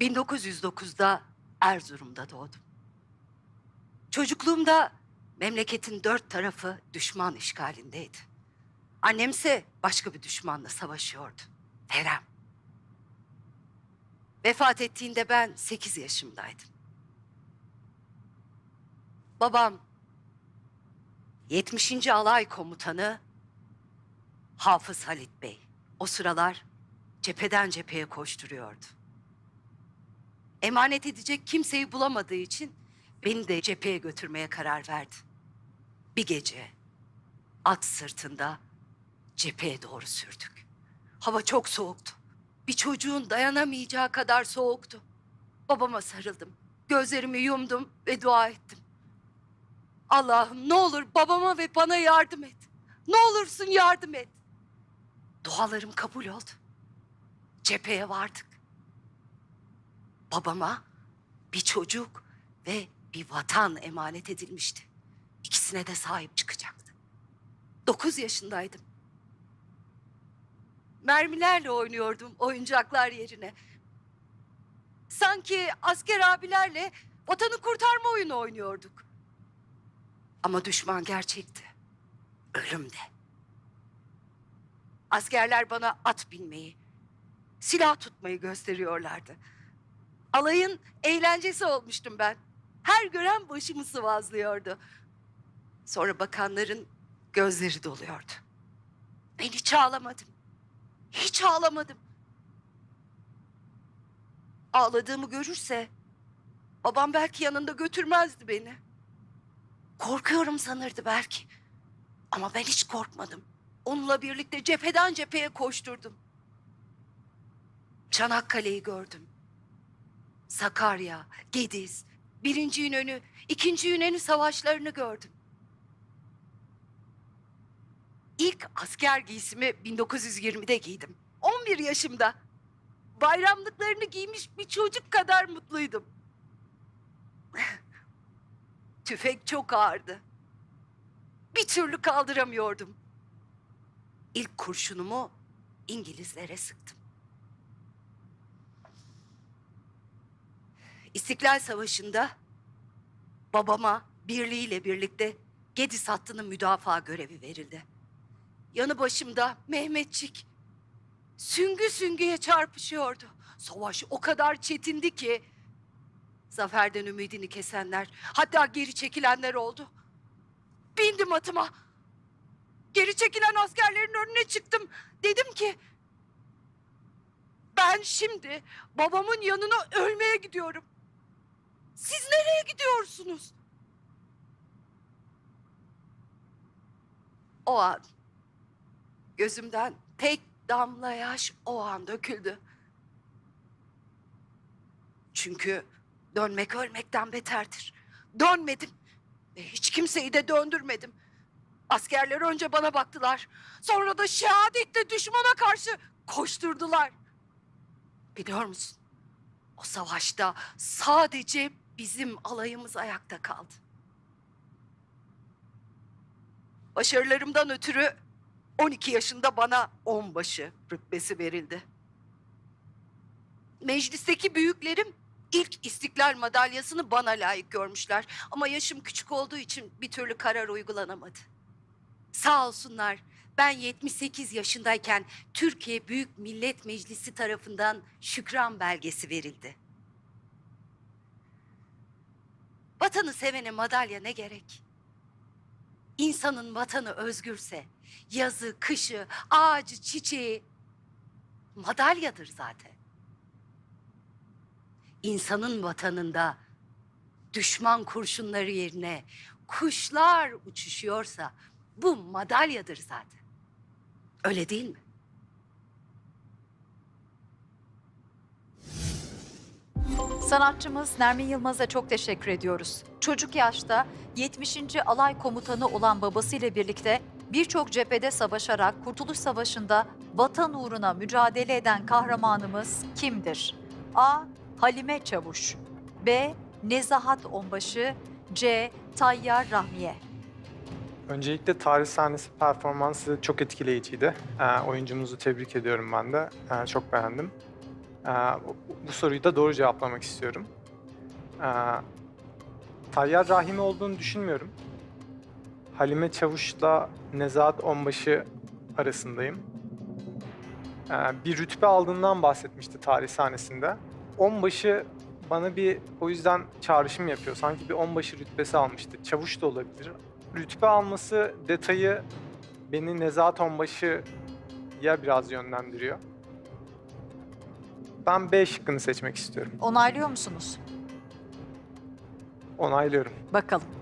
1909'da Erzurum'da doğdum. Çocukluğumda memleketin dört tarafı düşman işgalindeydi. Annemse başka bir düşmanla savaşıyordu. Verem. Vefat ettiğinde ben 8 yaşımdaydım. Babam 70. Alay Komutanı Hafız Halit Bey. O sıralar cepheden cepheye koşturuyordu. Emanet edecek kimseyi bulamadığı için beni de cepheye götürmeye karar verdi. Bir gece at sırtında cepheye doğru sürdük. Hava çok soğuktu. Bir çocuğun dayanamayacağı kadar soğuktu. Babama sarıldım. Gözlerimi yumdum ve dua ettim. Allah'ım ne olur babama ve bana yardım et. Ne olursun yardım et. Dualarım kabul oldu. Cepheye vardık. Babama bir çocuk ve bir vatan emanet edilmişti. İkisine de sahip çıkacaktı. Dokuz yaşındaydım. Mermilerle oynuyordum oyuncaklar yerine. Sanki asker abilerle vatanı kurtarma oyunu oynuyorduk. Ama düşman gerçekti. Ölümde. Askerler bana at binmeyi, silah tutmayı gösteriyorlardı. Alayın eğlencesi olmuştum ben. Her gören başımı sıvazlıyordu. Sonra bakanların gözleri doluyordu. Ben hiç ağlamadım. Hiç ağlamadım. Ağladığımı görürse babam belki yanında götürmezdi beni. Korkuyorum sanırdı belki. Ama ben hiç korkmadım. Onunla birlikte cepheden cepheye koşturdum. Çanakkale'yi gördüm. Sakarya, Gediz, Birinci İnönü, İkinci İnönü savaşlarını gördüm. İlk asker giysimi 1920'de giydim. 11 yaşımda. Bayramlıklarını giymiş bir çocuk kadar mutluydum. Tüfek çok ağırdı. Bir türlü kaldıramıyordum. İlk kurşunumu İngilizlere sıktım. İstiklal Savaşı'nda babama birliğiyle birlikte Gediz hattının müdafaa görevi verildi. Yanı başımda Mehmetçik süngü süngüye çarpışıyordu. Savaş o kadar çetindi ki zaferden ümidini kesenler hatta geri çekilenler oldu. Bindim atıma. Geri çekilen askerlerin önüne çıktım. Dedim ki ben şimdi babamın yanına ölmeye gidiyorum. Siz nereye gidiyorsunuz? O an gözümden tek damla yaş o an döküldü. Çünkü dönmek ölmekten beterdir. Dönmedim ve hiç kimseyi de döndürmedim. Askerler önce bana baktılar. Sonra da şehadetle düşmana karşı koşturdular. Biliyor musun? O savaşta sadece bizim alayımız ayakta kaldı. Başarılarımdan ötürü 12 yaşında bana onbaşı rütbesi verildi. Meclisteki büyüklerim ilk istiklal madalyasını bana layık görmüşler. Ama yaşım küçük olduğu için bir türlü karar uygulanamadı. Sağ olsunlar ben 78 yaşındayken Türkiye Büyük Millet Meclisi tarafından şükran belgesi verildi. Vatanı sevene madalya ne gerek? İnsanın vatanı özgürse yazı, kışı, ağacı, çiçeği madalyadır zaten. İnsanın vatanında düşman kurşunları yerine kuşlar uçuşuyorsa bu madalyadır zaten. Öyle değil mi? Sanatçımız Nermin Yılmaz'a çok teşekkür ediyoruz. Çocuk yaşta 70. Alay Komutanı olan babasıyla birlikte birçok cephede savaşarak Kurtuluş Savaşı'nda vatan uğruna mücadele eden kahramanımız kimdir? A. Halime Çavuş B. Nezahat Onbaşı C. Tayyar Rahmiye Öncelikle tarih sahnesi performansı çok etkileyiciydi. Ee, oyuncumuzu tebrik ediyorum ben de. Ee, çok beğendim. Ee, bu- soruyu da doğru cevaplamak istiyorum. Ee, Tayyar Rahimi olduğunu düşünmüyorum. Halime Çavuş'la Nezahat Onbaşı arasındayım. Ee, bir rütbe aldığından bahsetmişti tarih sahnesinde. Onbaşı bana bir o yüzden çağrışım yapıyor. Sanki bir onbaşı rütbesi almıştı. Çavuş da olabilir. Rütbe alması detayı beni Nezahat Onbaşı'ya biraz yönlendiriyor. Ben B şıkkını seçmek istiyorum. Onaylıyor musunuz? Onaylıyorum. Bakalım.